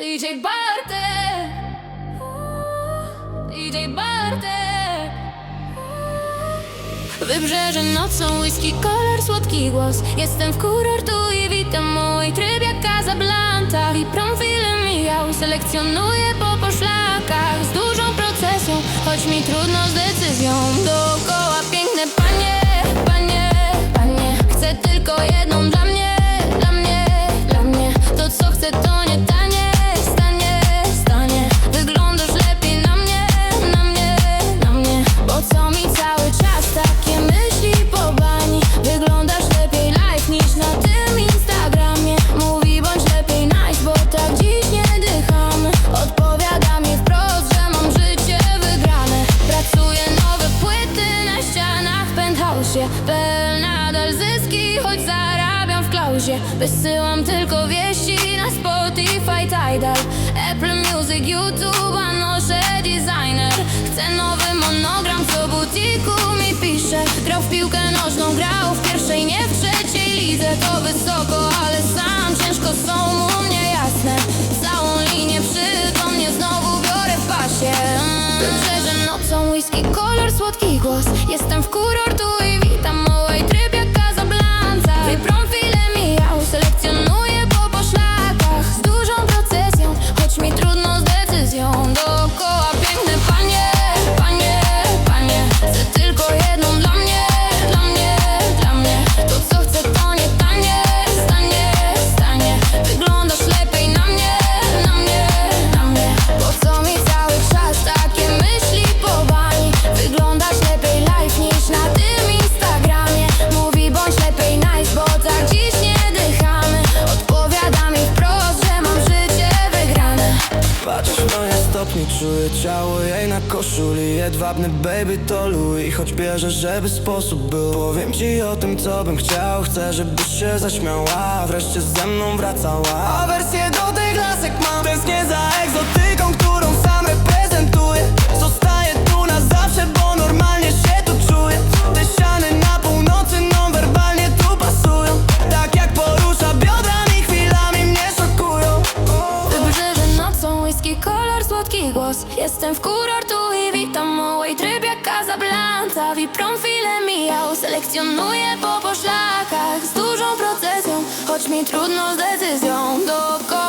DJ Bartek. DJ Bartek. Wybrzeże nocą, whisky, kolor, słodki głos. Jestem w kurortu i witam mój tryb jak Casablanca I profilem mijał, selekcjonuję po poszlakach penthouse'ie PL nadal zyski, choć zarabiam w klauzie. Wysyłam tylko wieści na Spotify, Tidal. Apple Music, YouTube, a noszę designer. Chcę nowy monogram, co butiku mi pisze. Grał w piłkę nożną, grał w pierwszej, nie w trzeciej lidze. To wysoko, ale sam ciężko są mu mnie jasne Całą linię przytomnie znowu biorę w pasie. Mm. Wybrzeże nocą, whisky, kolor, słodki głos. Jestem w kurortu stopnie, czuję ciało jej na koszuli Jedwabny baby to Louis, choć bierze, żeby sposób był Powiem ci o tym, co bym chciał, chcę, żebyś się zaśmiała Wreszcie ze mną wracała. A wersję do tych lasek mam Tęsknię za egzotyką, Jestem w kurortu i witam moje tryb jak Casablanca. VIP profile mijał, selekcjonuję po poszlakach. Z dużą procesją, choć mi trudno z decyzją. Piękne